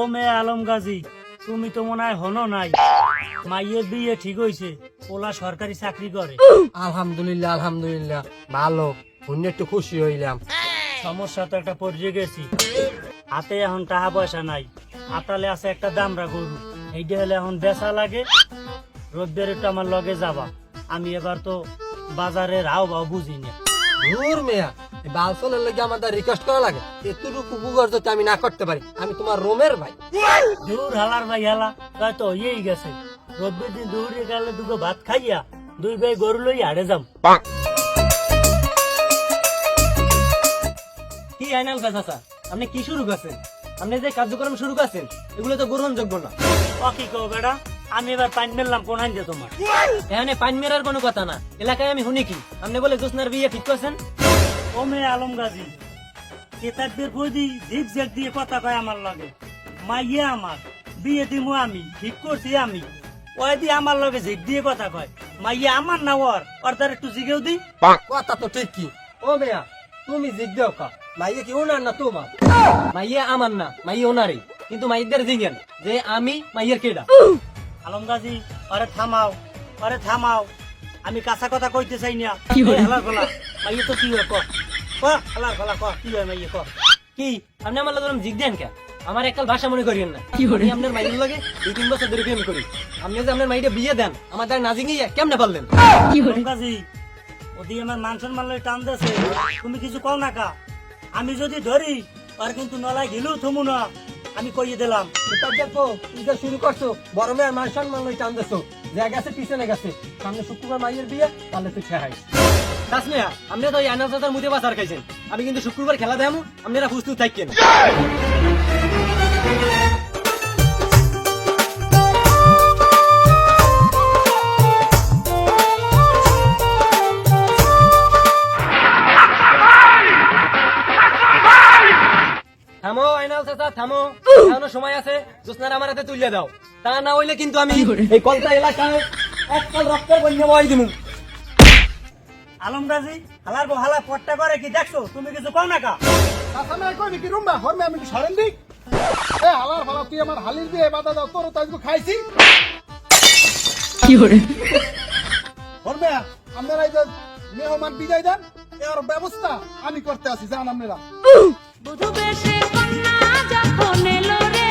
ও মেয়ে আলম গাজী তুমি তো মনে হয় হনো নাই। মাইয়ের বিয়ে ঠিক হইছে ওলা সরকারি চাকরি করে। আলহামদুলিল্লাহ আলহামদুলিল্লাহ ভালো। শুনে একটু খুশি হইলাম। সমস্যা তো একটা পড়ে গেছি। হাতে এখন টাকা পয়সা নাই। আতালে আছে একটা দামরা গরু। এইটা হলে এখন বেচা লাগে। রোদ্দের একটু আমার লগে যাবা। আমি এবার তো বাজারে রাও বাও বুঝি না। দূর মেয়া আমাদের রিকোয়েস্ট করা লাগে। এতটুকু আমি না করতে পারি। আমি তোমার রোমের ভাই। দূর হালার ভাই হালা, তাই তো হয়েই গেছে। রোদ্দের দিন গেলে দুটো ভাত খাইয়া দুই ভাই গরু লই হাড়ে যাম। কি আইনাল আপনি কি শুরু করছেন? আপনি যে কার্যক্রম শুরু করছেন, এগুলো তো গ্রহণযোগ্য না। কি কো বেড়া আমি এবার পানি মেললাম কোন আইন তোমার? এখানে পাইন মেরার কোনো কথা না। এলাকায় আমি শুনি কি? আপনি বলে জোসনার বিয়ে ঠিক করছেন? ও মেয়ে আলম গাজী কেতাবদের বৌদি জিপ জেক দিয়ে কথা কয় আমার লগে। মাইয়ে আমার বিয়ে দিমু আমি ঠিক করছি আমি। ওই দিয়ে আমার লগে জিপ দিয়ে কথা কয়। মাইয়ে আমার না ওর ওর তার একটু জিগেও দি। কথা তো ঠিক কি? ও মেয়া তুমি জিজ্ঞাও কা। মাইয়ে কি ওনার না তোমার? মাইয়ে আমার না মাইয়ে ওনারই। কিন্তু মাইদের জিগেন যে আমি মাইয়ের কেডা? আলম গাজী আরে থামাও আরে থামাও। আমি কাঁচা কথা কইতে চাই না। হালার ফলা মাইয়ে তো কি হয় ক? ক হালার ক? কি হয় মাইয়ে ক? কি? আপনি আমার লগে জিগ দেন কে আমার এককাল ভাষা মনে করিয়েন না। আমি আপনার মাইয়ের লগে দুই তিন বছর ধরে প্রেম করি। আপনি যে আপনার মাইটা বিয়ে দেন আমার দ্বারা নাজি কেমনে পারলেন? আলম গাজী ওদিকে আমার মান সম্মান টান দেছে। তুমি কিছু কও না কা? আমি যদি ধরি আর কিন্তু নলায় গেলেও থমু না। আমি করিয়ে দিলাম। এটা দেখো, তুমি শুরু করছ, বড় মেয়ের মান সম্মান লই দেছো যা গেছে, পিছনে গেছে। সামনে শুক্রবার মাইয়ের বিয়ে, তাহলে তুই ঠেহাই তাসমিয়া আপনি তো চাচার মুদে বাজার খাইছেন। আমি কিন্তু শুক্রবার খেলা দেখামু, আপনারা প্রস্তুত থাকেন আইনাল চাচা থামো। এখনও সময় আছে জোসনার আমার হাতে তুলে দাও। তা না হইলে কিন্তু আমি এই কলতা এলাকায় এককাল রক্তের বন্যা বয় দিমু। আলম হালার বউ হালা পট্টা করে কি দেখছ? তুমি কিছু কও না কা? কাসামায় কই নাকি? রুম্বা হরমে আমি কি সরেন দিক এ হালার ফালা তুই আমার হালির দিয়ে বাধা দাও তোর তাই খাইছি। হরমে আপনারা এই যে মেহমান বিদায় দেন এর ব্যবস্থা আমি করতে আছি জান আপনারা। বধূ বেশে কন্যা যখন এলো রে।